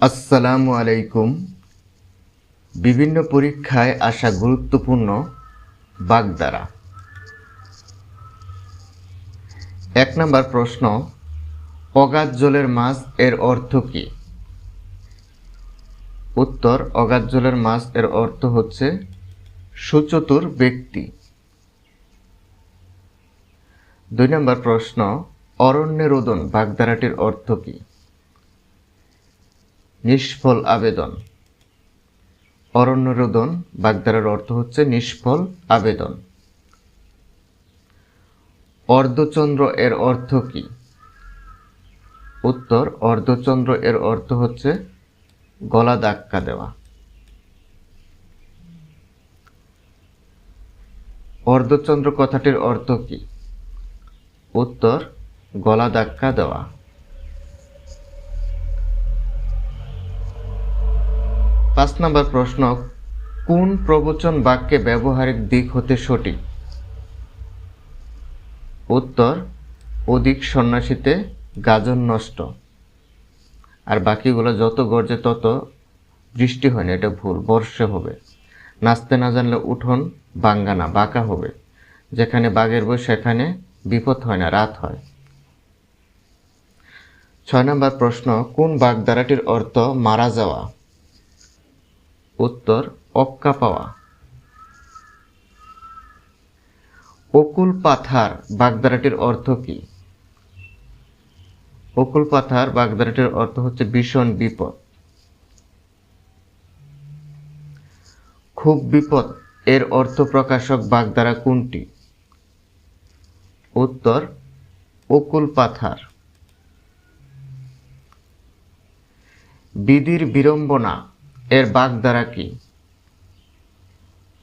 আসসালামু আলাইকুম। বিভিন্ন পরীক্ষায় আসা গুরুত্বপূর্ণ বাগধারা এক নম্বর প্রশ্ন, অগাধ জলের মাছ এর অর্থ কি? উত্তর, অগাধ জলের মাছ এর অর্থ হচ্ছে সুচতুর ব্যক্তি। দুই নম্বর প্রশ্ন, অরণ্যের রোদন বাগধারাটির অর্থ কী? নিষ্ফল আবেদন। অরণ্যরোদন বাগধারার অর্থ হচ্ছে নিষ্ফল আবেদন। অর্ধচন্দ্র এর অর্থ কি? উত্তর, অর্ধচন্দ্র এর অর্থ হচ্ছে গলা ধাক্কা দেওয়া। অর্ধচন্দ্র কথাটির অর্থ কি? উত্তর, গলা ধাক্কা দেওয়া। পাঁচ নম্বর প্রশ্ন, কোন প্রবচন বাক্যে ব্যবহারিক দিক হতে সঠিক? উত্তর, অধিক সন্ন্যাসীতে গাজন নষ্ট। আর বাকিগুলো যত গর্জে তত বৃষ্টি হয় না, এটা ভুল, বর্ষে হবে। নাচতে না জানলে উঠোন বাঙ্গানা বাঁকা হবে। যেখানে বাঘের বই, সেখানে বিপদ হয় না, রাত হয়। ছয় নম্বর প্রশ্ন, কোন বাগধারাটির অর্থ মারা যাওয়া? উত্তর অক্কা পাওয়া। অকুল পাথার বাগধারাটির অর্থ কি? অকুল পাথার বাগদারাটির অর্থ হচ্ছে ভীষণ বিপদ। খুব বিপদ, এর অর্থ প্রকাশক বাগধারা কোনটি? উত্তর, অকুল পাথার। বিধির বিড়ম্বনা এর বাগধারা কি?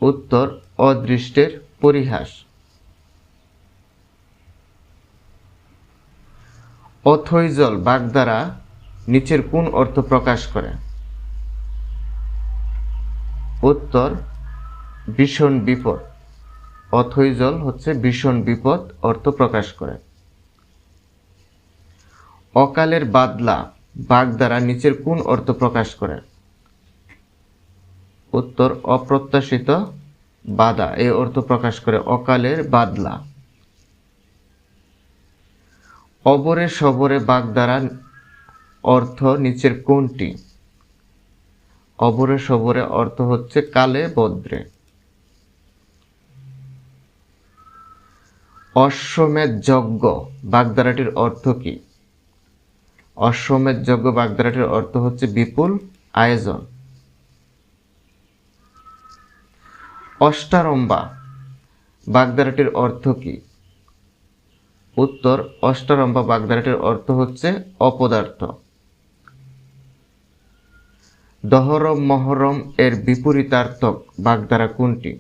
উত্তর, অদৃষ্টের পরিহাস। অথৈজল বাগধারা নিচের কোন অর্থ প্রকাশ করে? উত্তর, ভীষণ বিপদ। অথৈজল হচ্ছে ভীষণ বিপদ অর্থ প্রকাশ করে। অকালের বাদলা বাগধারা নিচের কোন অর্থ প্রকাশ করে? উত্তর অপ্রত্যাশিত বাধা এই অর্থ প্রকাশ করে অকালের বাদলা। অবরে সবরে বাগধারা অর্থ নিচের কোনটি? অবরে সবরে অর্থ হচ্ছে কালে বদ্রে। অশ্বমেধ যজ্ঞ বাগধারাটির অর্থ কি? অশ্বমেধ যজ্ঞ বাগধারাটির অর্থ হচ্ছে বিপুল আয়োজন। অষ্টারম্বা বাগধারাটির অর্থ কি? উত্তর, অষ্টারম্বা বাগধারাটির অর্থ হচ্ছে অপদার্থ। দহরম, মহরম এর বিপরীতার্থক বাগধারা কোনটি?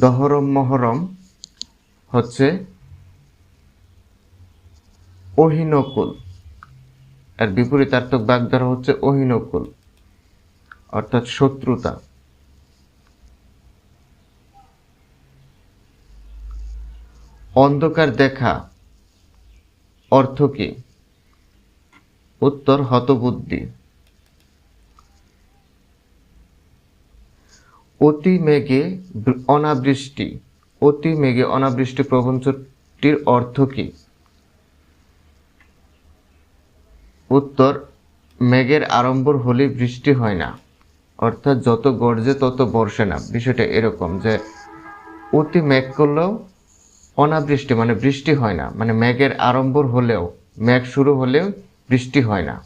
দহরম, মহরম হচ্ছে অহিনকুল। এর বিপরীতার্থক বাগধারা হচ্ছে অহিনকুল। অর্থাৎ শত্রুতা। অন্ধকার দেখা, অর্থ কি? উত্তর, হতবুদ্ধি। অতি মেঘে অনাবৃষ্টি। অতি মেঘে অনাবৃষ্টি প্রবঞ্চটির অর্থ কি? উত্তর, মেঘের আড়ম্বর হলে বৃষ্টি হয় না। অর্থাৎ যত গর্জে তত বর্ষে না, বিষয়টা এরকম যে অতি মেঘ করলেও অনাবৃষ্টি মানে বৃষ্টি হয় না মানে মেঘের আড়ম্বর হলেও, মেঘ শুরু হলেও বৃষ্টি হয় না।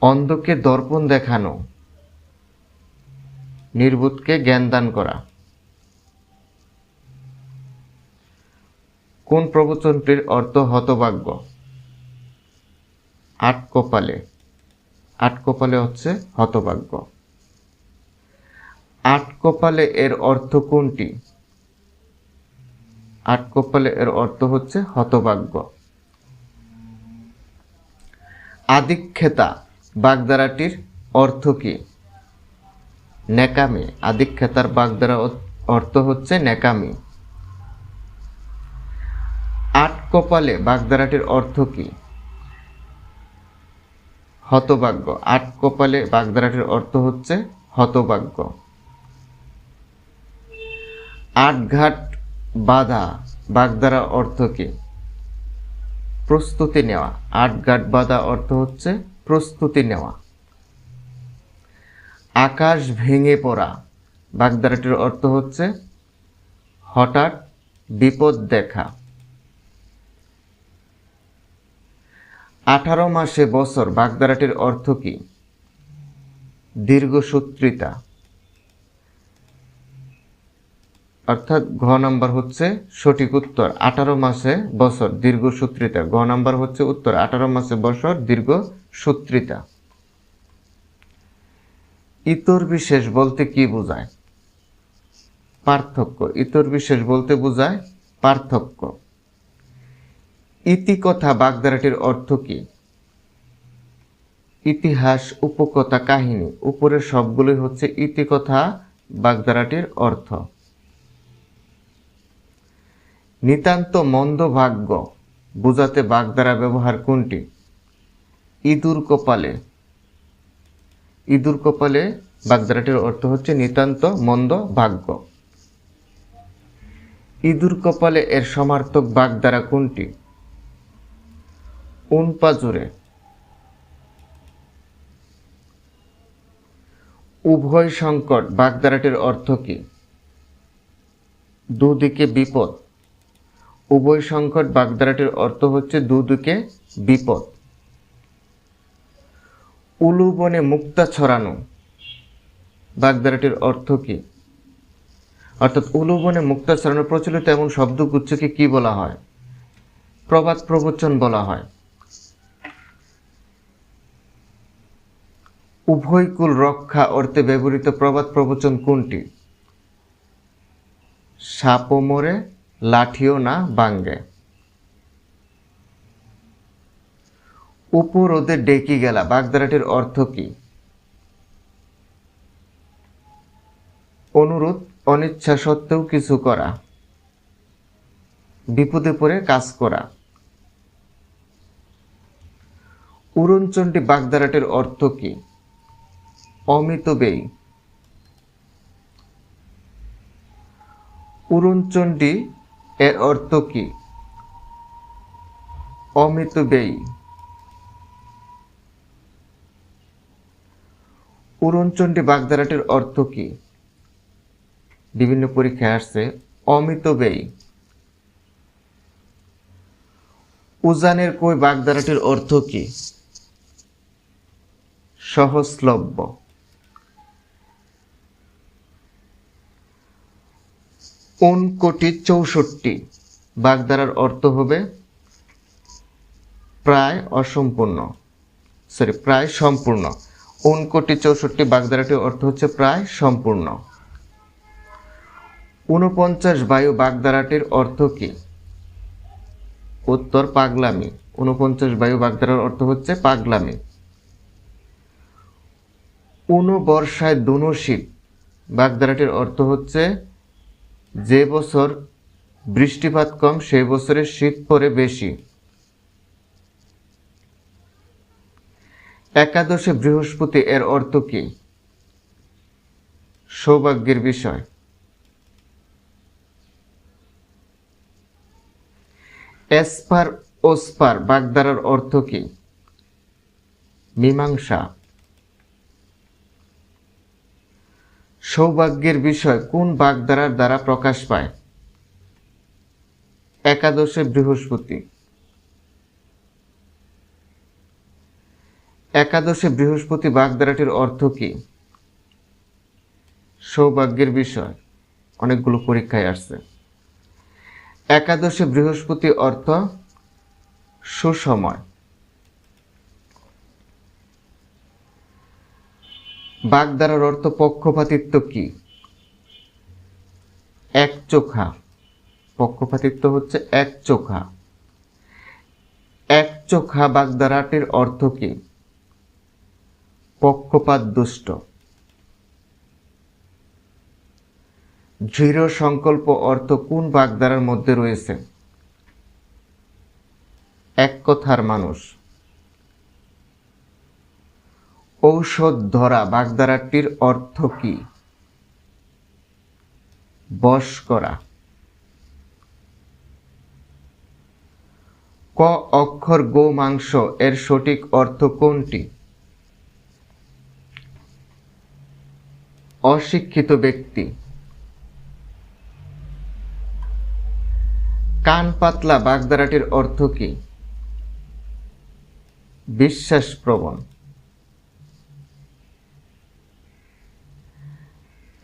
অন্ধকে দর্পণ দেখানো নির্বুতকে জ্ঞান দান করা। কোন প্রবচনটির অর্থ হতভাগ্য? আট কপালে। আট কপালে হচ্ছে হতভাগ্য। আট কপালে এর অর্থ কোনটি? আট কপালে এর অর্থ হচ্ছে হতভাগ্য। আদিক্ষেতা বাগধারাটির অর্থ কি? নেকামি আদিক্ষেতার বাগধারা অর্থ হচ্ছে নেকামি আট কপালে বাগদারাটির অর্থ কি? হতভাগ্য। আট কপালে বাগদারাটির অর্থ হচ্ছে হতভাগ্য। আট ঘাট বাধা, বাগদারা অর্থ কি? প্রস্তুতি নেওয়া। আট ঘাট বাধা অর্থ হচ্ছে প্রস্তুতি নেওয়া। আকাশ ভেঙে পড়া। বাগদারাটির অর্থ হচ্ছে হঠাৎ বিপদ দেখা। আঠারো মাসে বছর বাগদারাটির অর্থ কি? দীর্ঘসূত্রিতা। অর্থাৎ ঘ নাম্বার হচ্ছে সঠিক উত্তর। আঠারো মাসে বছর দীর্ঘসূত্রিতা। ঘ নাম্বার হচ্ছে উত্তর। আঠারো মাসে বছর দীর্ঘ সূত্রিতা ইতর বিশেষ বলতে কি বোঝায়? পার্থক্য। ইতর বিশেষ বলতে বোঝায় পার্থক্য। ইতিকথা বাগধারাটির অর্থ কি? ইতিহাস, উপকথা, কাহিনী, উপরের সবগুলোই হচ্ছে ইতিকথা বাগধারাটির অর্থ। নিতান্ত মন্দ ভাগ্য বোঝাতে বাগধারা ব্যবহার কোনটি? ইঁদুর কপালে। ইঁদুর কপালে বাগধারাটির অর্থ হচ্ছে নিতান্ত মন্দ ভাগ্য। ইঁদুর কপালে এর সমার্থক বাগধারা কোনটি? উনপাজুরে উভয় সংকট বাগধারাটির অর্থ কি? দুদিকে বিপদ। উভয় সংকট বাগধারাটির অর্থ হচ্ছে দুদিকে বিপদ। উলুবনে মুক্তা ছড়ানো। বাগধারাটির অর্থ কি? অর্থাৎ উলুবনে মুক্তা ছড়ানো প্রচলিত এমন শব্দগুচ্ছকে কি বলা হয়? প্রবাদ প্রবচন বলা হয়। উভয়কুল রক্ষা অর্থে ব্যবহৃত প্রবাদ প্রবচন কোনটি? সাপও মরে, লাঠিও না বাঙ্গে। উপরোধে ডেকি গেলা, বাগদারাটির অর্থ কি? অনুরোধ, অনিচ্ছা সত্ত্বেও কিছু করা। বিপদে পড়ে কাজ করা। উড়নচণ্ডী বাগদারাটির অর্থ কি? অমিত ব্যয় উড়নচণ্ডী এর অর্থ কি? অমিত ব্যয় উড়নচণ্ডী বাগধারাটির অর্থ কি? বিভিন্ন পরীক্ষায় আসছে, অমিত ব্যয় উজানের কই বাগধারাটির অর্থ কি? সহজলভ্য। কোটি চৌষট্টি? বাগধারার অর্থ হবে প্রায় অসম্পূর্ণ। সরি প্রায় সম্পূর্ণ। উন কোটি চৌষট্টি বাগধারাটির অর্থ হচ্ছে প্রায় সম্পূর্ণ। ঊনপঞ্চাশ বায়ু বাগধারাটির অর্থ কি? উত্তর, পাগলামি। ঊনপঞ্চাশ বায়ু বাগধারার অর্থ হচ্ছে পাগলামি। উনো বর্ষায় দুনো শীত বাগধারাটির অর্থ হচ্ছে যে বছর বৃষ্টিপাত কম, সেই বছরে শীত পড়ে বেশি। একাদশে বৃহস্পতি এর অর্থ কি? সৌভাগ্যের বিষয়। এসপার ওসপার বাগদারার অর্থ কি? মীমাংসা। সৌভাগ্যের বিষয় কোন বাগধারার দ্বারা প্রকাশ পায়? একাদশে বৃহস্পতি। একাদশে বৃহস্পতি বাগধারাটির অর্থ কি? সৌভাগ্যের বিষয়। অনেকগুলো পরীক্ষায় আসছে। একাদশে বৃহস্পতি অর্থ সুসময়। বাগদারার অর্থ পক্ষপাতিত্ব কি? এক চোখা। পক্ষপাতিত্ব হচ্ছে এক চোখা। এক চোখা বাগদারাটির অর্থ কি? পক্ষপাত দুষ্ট দৃঢ় সংকল্প অর্থ কোন বাগদারার মধ্যে রয়েছে? এক কথার মানুষ। ঔষধ ধরা বাগধারাটির অর্থ কি? বশ করা। ক অক্ষর গো মাংস এর সঠিক অর্থ কোনটি? অশিক্ষিত ব্যক্তি। কান পাতলা বাগধারাটির অর্থ কি? বিশ্বাসপ্রবণ।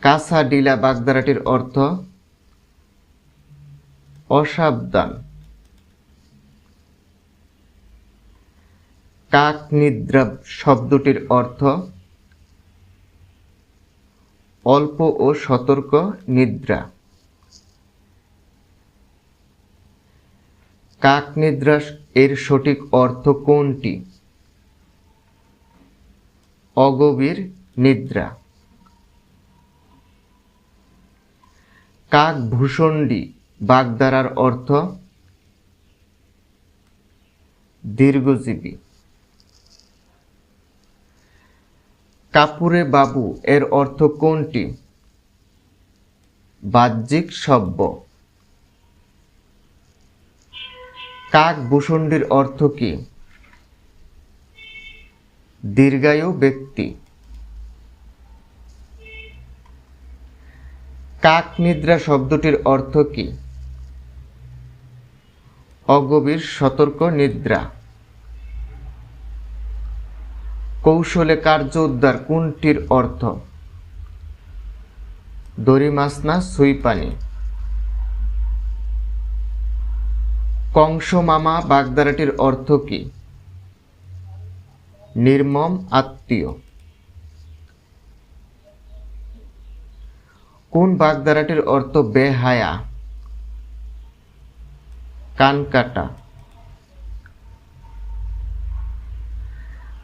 কাঁচা ডিলা বাগদারাটির অর্থ অসাবধান। কাক নিদ্রা শব্দটির অর্থ অল্প ও সতর্ক নিদ্রা। কাক নিদ্রা এর সঠিক অর্থ কোনটি? অগভীর নিদ্রা। কাক ভূষণ্ডী বাগধারার অর্থ দীর্ঘজীবী। কাপুরে বাবু এর অর্থ কোনটি? বাহ্যিক সভ্য। কাক ভূষণ্ডির অর্থ কি? দীর্ঘায়ু ব্যক্তি। কাক নিদ্রা শব্দটির অর্থ কি? অগভীর সতর্ক নিদ্রা। কৌশলে কার্য উদ্ধার কোনটির অর্থ? দড়ি মাছ না সুই পানি কংস মামা বাগদারাটির অর্থ কি? নির্মম আত্মীয়। কোন বাগদারাটির অর্থ বেহায়া? কান কাটা।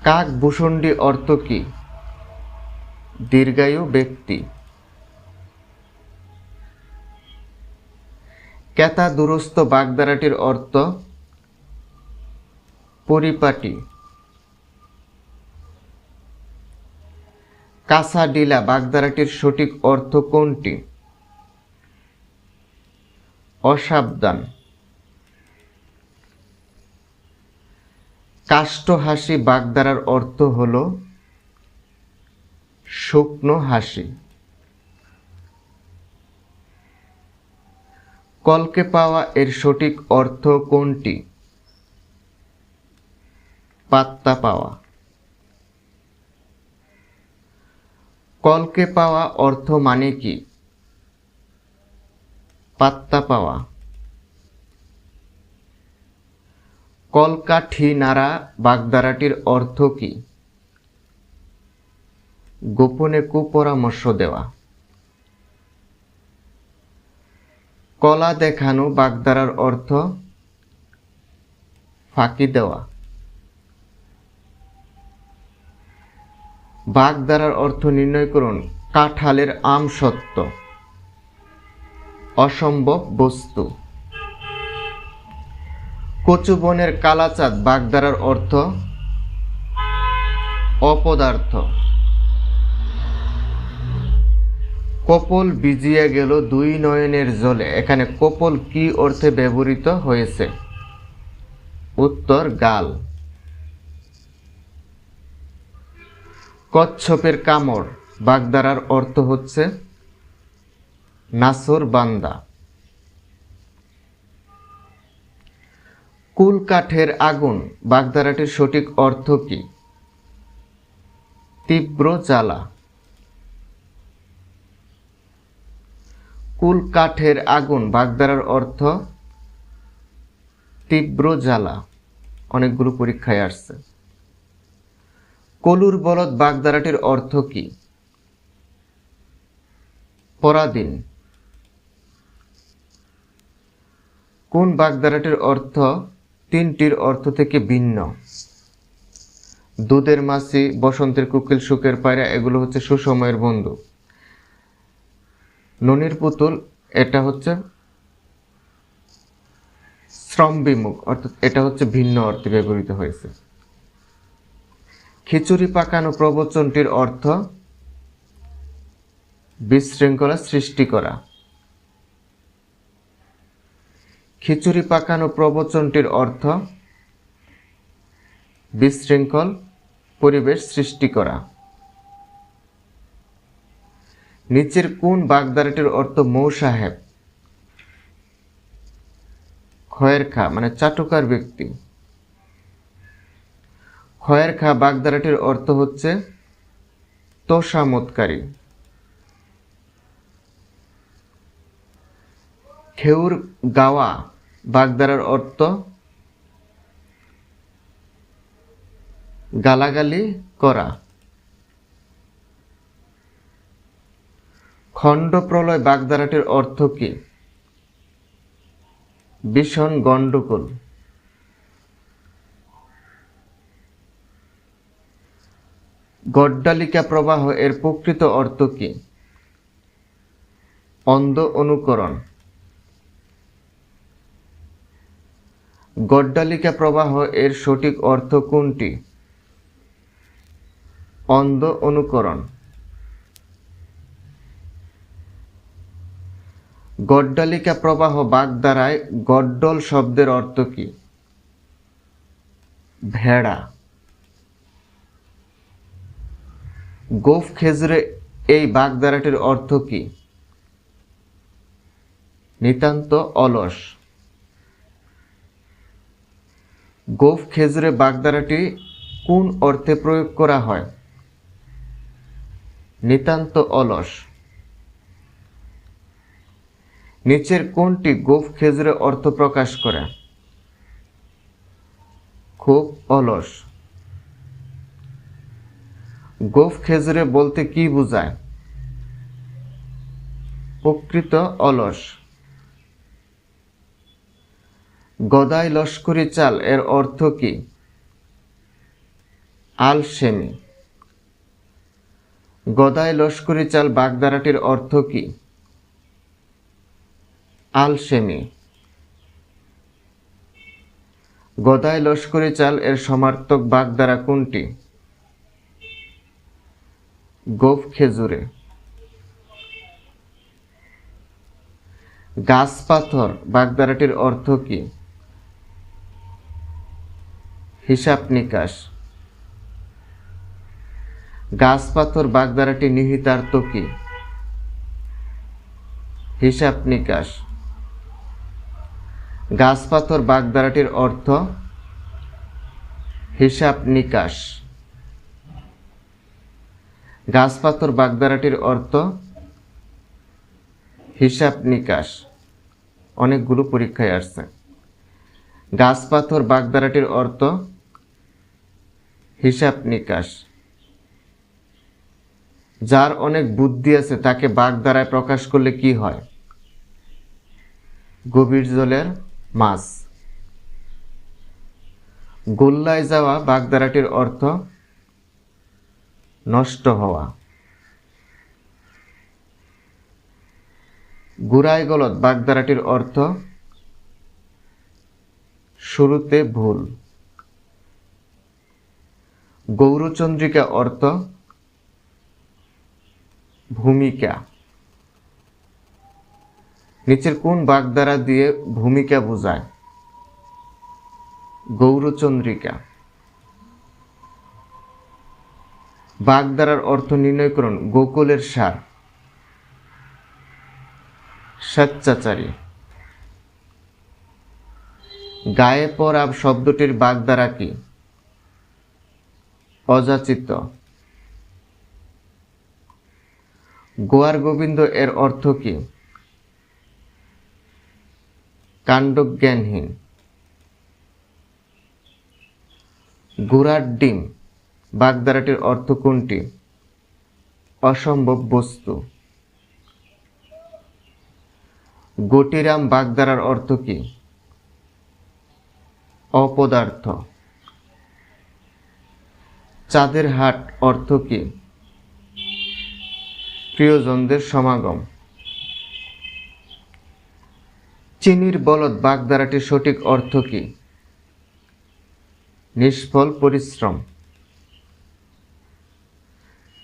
কাক ভূষণ্ডী অর্থ কি? দীর্ঘায়ু ব্যক্তি। কেতা দুরস্থ বাগদারাটির অর্থ পরিপাটি। কাঁচা ডিলা বাগদারাটির সঠিক অর্থ কোনটি? অসাবধান। কাষ্ঠ হাসি বাগদারার অর্থ হল শুকনো হাসি। কলকে পাওয়া এর সঠিক অর্থ কোনটি? পাত্তা পাওয়া। কলকে পাওয়া অর্থ মানে কি? পাত্তা পাওয়া। কলকাঠি নাড়া বাগদারাটির অর্থ কি? গোপনে কুপরামর্শ দেওয়া। কলা দেখানো বাগদারার অর্থ ফাঁকি দেওয়া। বাগদারার অর্থ নির্ণয় করুন, কাঁঠালের আম সত্য। অসম্ভব বস্তু। কচু বনের কালাচাঁদ বাগদারার অর্থ অপদার্থ। কপল ভিজিয়া গেল দুই নয়নের জলে। এখানে কপল কি অর্থে ব্যবহৃত হয়েছে? উত্তর, গাল। কচ্ছপের কামড় বাগদারার অর্থ হচ্ছে নাসর বান্দা। কুল কাঠের আগুন, বাগদারাটির সঠিক অর্থ কি? তীব্র জ্বালা। কুল কাঠের আগুন, বাগদারার অর্থ তীব্র জ্বালা। অনেকগুলো পরীক্ষায় আসছে। কলুর বলদ বাগদারাটির অর্থ কি? পরাধীন। কোন বাগদারাটির অর্থ? তিনটির অর্থ থেকে ভিন্ন। দুধের মাছি, বসন্তের কুকিল, সুখের পায়রা, এগুলো হচ্ছে সুসময়ের বন্ধু। ননির পুতুল, এটা হচ্ছে শ্রম বিমুখ অর্থাৎ এটা হচ্ছে ভিন্ন অর্থে ব্যবহৃত হয়েছে। খিচুড়ি পাকানো প্রবচনটির অর্থ বিশৃঙ্খলা সৃষ্টি করা। খিচুড়ি পাকানো প্রবচনটির অর্থ বিশৃঙ্খল পরিবেশ সৃষ্টি করা। নিচের কোন বাগদারাটির অর্থ মৌ সাহেব? খয়ের খা মানে চাটুকার ব্যক্তি। খয়ের খা বাগদারাটির অর্থ হচ্ছে তোষামতকারী খেউর গাওয়া বাগদারার অর্থ গালাগালি করা। খণ্ড প্রলয় বাগদারাটির অর্থ কি? ভীষণ গণ্ডগোল। গড্ডালিকা প্রবাহ এর প্রকৃত অর্থ কি? অন্ধ অনুকরণ। গড্ডালিকা প্রবাহ এর সঠিক অর্থ কোনটি? অন্ধ অনুকরণ। গড্ডালিকা প্রবাহ বাগদারায় গড্ডল শব্দের অর্থ কি? ভেড়া। গোফ খেজরে এই বাগদারাটির অর্থ কি? নিতান্ত অলস। গোফ খেজরে বাগদারাটি কোন অর্থে প্রয়োগ করা হয়? নিতান্ত অলস। নিচের কোনটি গোফ খেজরে অর্থ প্রকাশ করে? খুব অলস। গোফ খেজুরে বলতে কি বোঝায়? প্রকৃত অলস। গদাই লস্করি চাল এর অর্থ কি? আলসেমি। গদাই লস্করি চাল বাগদারাটির অর্থ কি? আলসেমি। গদাই লস্করি চাল এর সমার্থক বাগদারা কোনটি? গোফ খেজুরে। গাছ পাথর বাগদারাটির অর্থ কি? হিসাব নিকাশ। গাছ পাথর বাগদারাটি নিহিতার্থ কি? হিসাব নিকাশ। গাছ পাথর বাগদারাটির অর্থ হিসাব নিকাশ। গাছ পাথর বাগদারাটির অর্থ হিসাব নিকাশ। অনেকগুলো পরীক্ষায় আসছে। গাছ পাথর বাগদারাটির অর্থ হিসাব নিকাশ। যার অনেক বুদ্ধি আছে, তাকে বাগদারায় প্রকাশ করলে কি হয়? গভীর জলের মাছ। গোল্লায় যাওয়া বাগদারাটির অর্থ নষ্ট হওয়া। গুড়াই গলত বাগদারাটির অর্থ, শুরুতে ভুল। গৌরচন্দ্রিকা অর্থ, ভূমিকা। নিচের কোন বাগদারা দিয়ে ভূমিকা বোঝায়? গৌরচন্দ্রিকা। বাগদারার অর্থ নির্ণয় করুন গোকুলের সার। স্বেচ্ছাচারী। গায়ে পড়া শব্দটির বাগদারা কি? অযাচিত। গোয়ার গোবিন্দ এর অর্থ কি? কাণ্ডজ্ঞানহীন। গোড়ার ডিম। বাগদারাটির অর্থ কোনটি? অসম্ভব বস্তু। গটিরাম বাগদারার অর্থ কি? অপদার্থ। চাঁদের হাট অর্থ কি? প্রিয়জনদের সমাগম। চিনির বলদ বাগধারাটির সঠিক অর্থ কি? নিষ্ফল পরিশ্রম।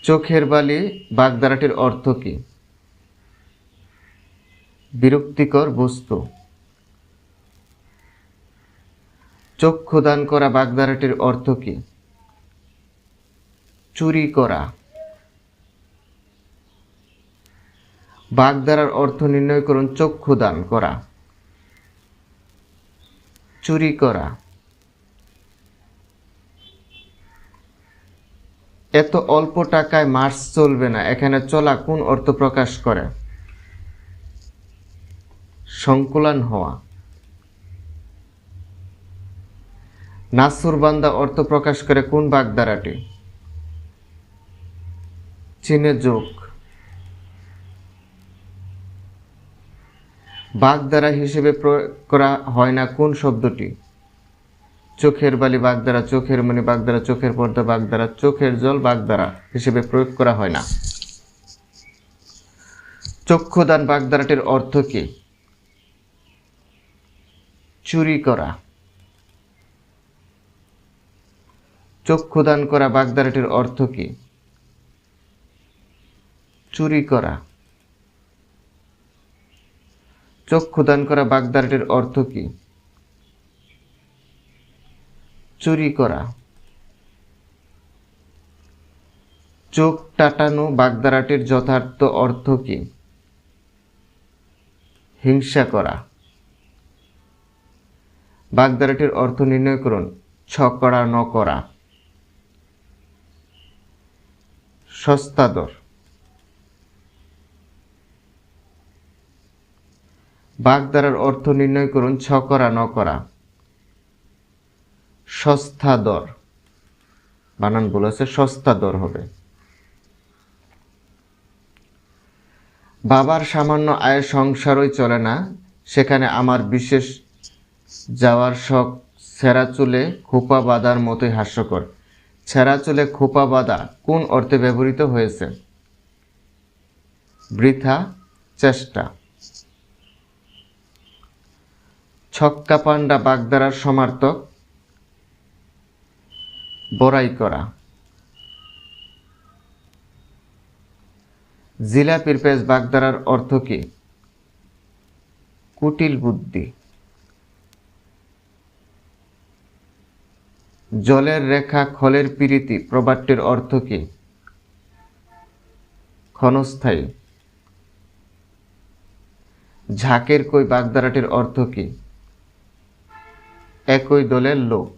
চোখের বালি বাগধারাটির অর্থ কি? বিরক্তিকর বস্তু। চক্ষু দান করা বাগধারাটির অর্থ কি? চুরি করা। বাগধারার অর্থ নির্ণয় করুন, চক্ষু দান করা। চুরি করা। এত অল্প টাকায় মার্চ চলবে না। এখানে চলা কোন অর্থ প্রকাশ করে? সংকুলান হওয়া। নাসুরবান্দা অর্থ প্রকাশ করে কোন বাগধারাটি চীনে যোগ বাগধারা হিসেবে প্রয়োগ করা হয় না কোন শব্দটি? চোখের বালি বাগধারা চোখের মণি বাগধারা চোখের পর্দা বাগধারা চোখের জল বাগধারা হিসেবে প্রয়োগ করা হয় না। চক্ষুদান বাগদারাটির অর্থ কি? চুরি করা। চক্ষুদান করা বাগদারাটির অর্থ কি? চুরি করা। চক্ষুদান করা বাগদারাটির অর্থ কি? চুরি করা। চোখ টাটানো বাগধারাটির যথার্থ অর্থ কি? হিংসা করা। বাগধারাটির অর্থ নির্ণয় করুন ছকড়া ন করা সস্তাদর বাগধারার অর্থ নির্ণয় করুন ছকরা ন করা সস্তা দর। বানান বলেছে সস্তা দর হবে। বাবার সামান্য আয়ের সংসারই চলে না। সেখানে আমার বিশেষ যাওয়ার শখ ছেঁড়া চুলে খোপা বাঁধার মতোই হাস্যকর। ছেঁড়া চুলে খোপা বাঁধা কোন অর্থে ব্যবহৃত হয়েছে? বৃথা চেষ্টা। ছক্কা পান্ডা বাগদারার সমার্থক বড়াই করা। জিলাপির পেজ বাগদারার অর্থ কি? কুটিল বুদ্ধি। জলের রেখা, খলের পিরিতি প্রবাদটির অর্থ কি? ক্ষণস্থায়ী। ঝাঁকের কই বাগদারাটির অর্থ কি? একই দলের লোক।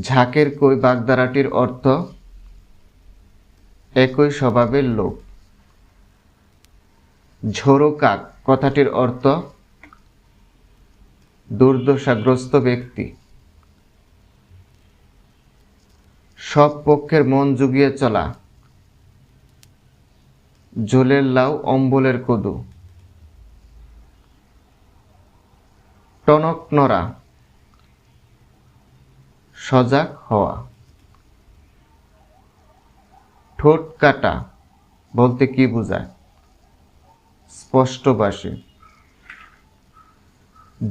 ঝাঁকের কই বাগদারাটির অর্থ? একই স্বভাবের লোক। ঝোড়ো কাক, কথাটির অর্থ? দুর্দশাগ্রস্ত ব্যক্তি। সব পক্ষের মন জুগিয়ে চলা। জলের লাউ, অম্বলের কদু। টনক নড়া। সজাগ হওয়া। ঠোঁট কাটা বলতে কি বোঝায়? স্পষ্টবাসী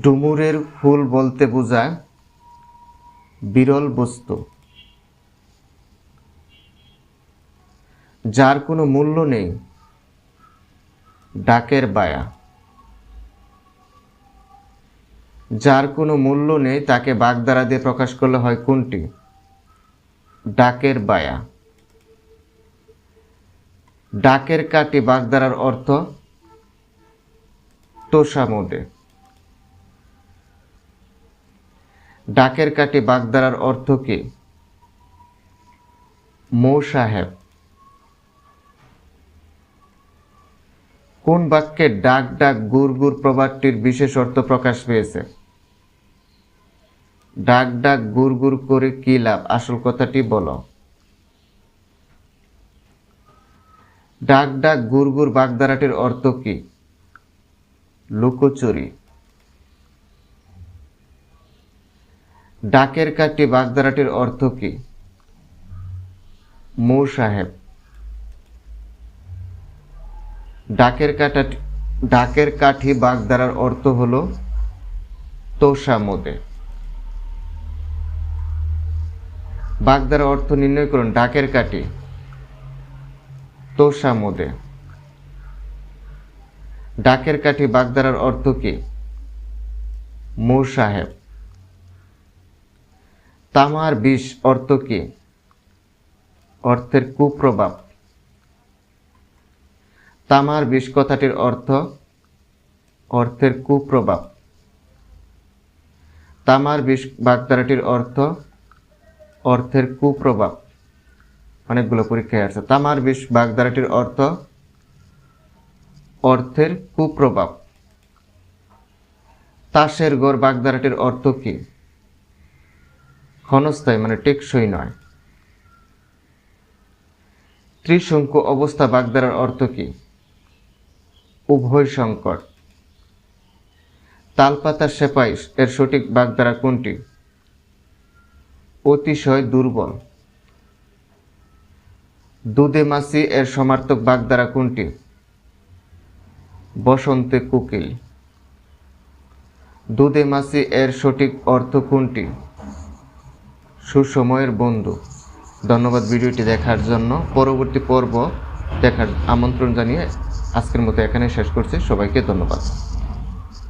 ডুমুরের ফুল বলতে বোঝায় বিরল বস্তু। যার কোনো মূল্য নেই, ডাকের বায়া। যার কোনো মূল্য নেই, তাকে বাগদারা দিয়ে প্রকাশ করলে হয় কোনটি? ডাকের বায়া। ডাকের কাটি বাগদারার অর্থ তোষামোদে ডাকের কাটি বাগদারার অর্থ কি? মৌ সাহেব। কোন বাক্যে ডাক ডাক গুর গুর প্রবাদটির বিশেষ অর্থ প্রকাশ পেয়েছে? ডাক ডাক গুড় গুড় করে কি লাভ? আসল কথাটি বলো। ডাক ডাক গুড় গুর বাগদারাটির অর্থ কি? লুকোচুরি। ডাকের কাটি বাগদারাটির অর্থ কি? মৌ সাহেব। ডাকের কাটা ডাকের কাঠি বাগধারার অর্থ হলো তোষামোদে। বাগধারা অর্থ নির্ণয় করুন, ডাকের কাঠি। তোষামোদে ডাকের কাঠি বাগধারার অর্থ কি? মূর সাহেব। তামার বিষ অর্থ কি? অর্থের কুপ্রভাব। তামার বিষ কথাটির অর্থ অর্থের কুপ্রভাব। তামার বিষ বাগধারাটির অর্থ অর্থের কুপ্রভাব। অনেকগুলো পরীক্ষায় আছে। তামার বিষ বাগধারাটির অর্থ, অর্থের কুপ্রভাব। তাসের গড় বাগধারাটির অর্থ কি? ক্ষণস্থায়ী মানে টেকসই নয়। ত্রিশঙ্কু অবস্থা বাগধারার অর্থ কি? উভয় সংকট। তালপাতার সেপাই এর সঠিক বাগধারা কোনটি? অতিশয় দুর্বল। দুধে মাসি এর সমার্থক বাগধারা কোনটি? বসন্তে কুকিল। দুধে মাসি এর সঠিক অর্থ কোনটি? সুসময়ের বন্ধু। ধন্যবাদ ভিডিওটি দেখার জন্য। পরবর্তী পর্ব দেখার আমন্ত্রণ জানিয়ে আজকের মতো এখানে শেষ করছি। সবাইকে ধন্যবাদ।